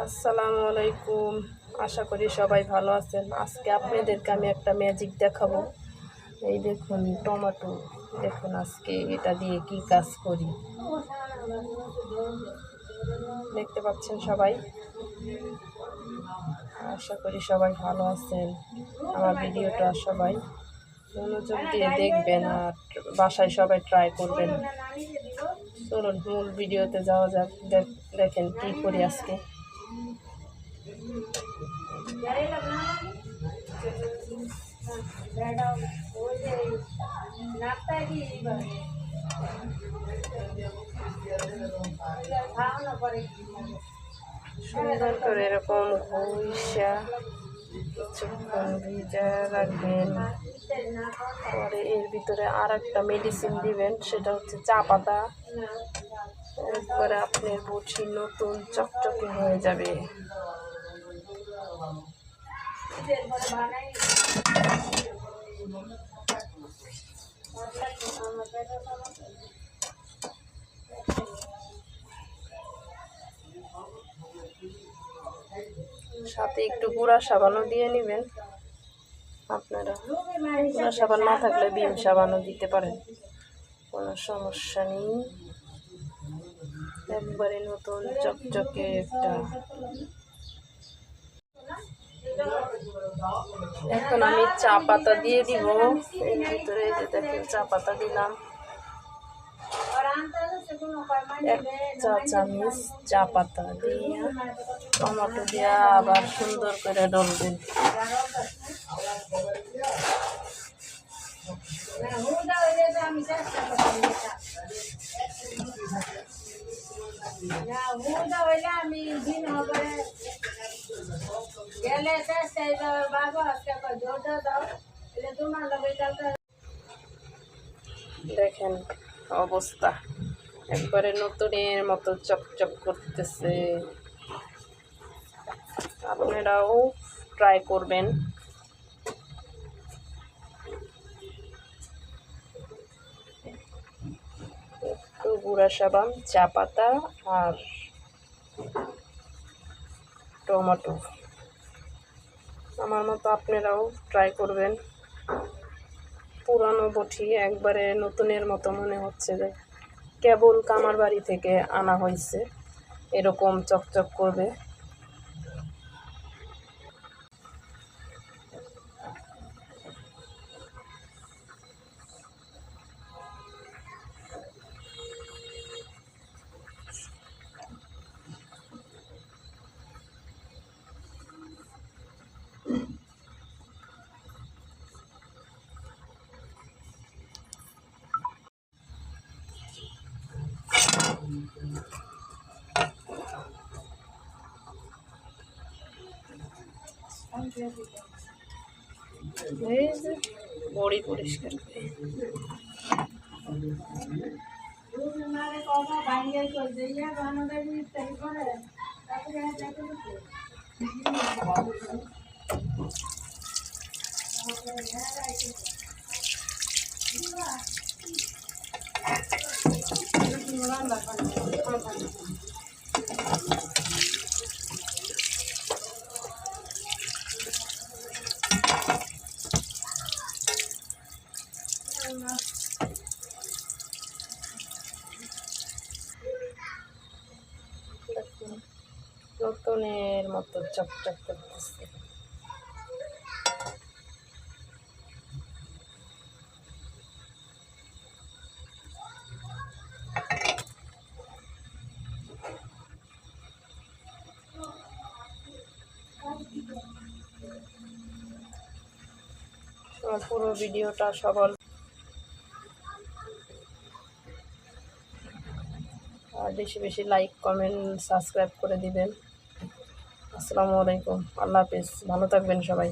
আসসালামু আলাইকুম। আশা করি সবাই ভালো আছেন। আজকে আপনাদেরকে আমি একটা ম্যাজিক দেখাবো। এই দেখুন, টমেটো। দেখুন আজকে এটা দিয়ে কি কাজ করি। দেখতে পাচ্ছেন সবাই? আশা করি সবাই ভালো আছেন। আমার ভিডিওটা সবাই মনোযোগ দিয়ে দেখবেন আর বাসায় সবাই ট্রাই করবেন। চলুন, মূল ভিডিওতে যাওয়া যাক। দেখ- দেখেন কী করি আজকে। সুন্দর করে এরকম ঘুষা কিছুক্ষণ ভিজা রাখবেন। পরে এর ভিতরে আর একটা মেডিসিন দিবেন, সেটা হচ্ছে চা পাতা। এরপরে আপনার বটি নতুন চকচকে হয়ে যাবে। সাথে একটু গুঁড়া সাবানও দিয়ে নেবেন। আপনারা গুঁড়া সাবান না থাকলে বিম সাবানও দিতে পারেন। কোনো সমস্যা নেই। একবারে নতুন চকচকে একটা এখন আমি চা পাতা দিয়ে দিব। ভিতরে যে দেখেন, চা পাতা দিলাম। এক চা পাতা দিয়ে টমেটো দিয়ে আবার সুন্দর করে ডলবেন আমি দেখেন অবস্থা। একবারে নতুনের মতো চকচক করতেছে। আপনারাও ট্রাই করবেন। একটু গুড়া সাবান, চা পাতা আর টমেটো। আমার মতো আপনারাও ট্রাই করবেন। পুরানো বটি একবারে নতুনের মতো মনে হচ্ছে যে কেবল কামার বাড়ি থেকে আনা হয়েছে। এরকম চকচক করবে। বড়ি পরিষ্কার করে। মারে কথা নতুনের মতো চকচক করতেছে। পুরো ভিডিওটা সবার আর বেশি বেশি লাইক কমেন্ট সাবস্ক্রাইব করে দিবেন। আসসালামু আলাইকুম। আল্লাহ হাফিজ। ভালো থাকবেন সবাই।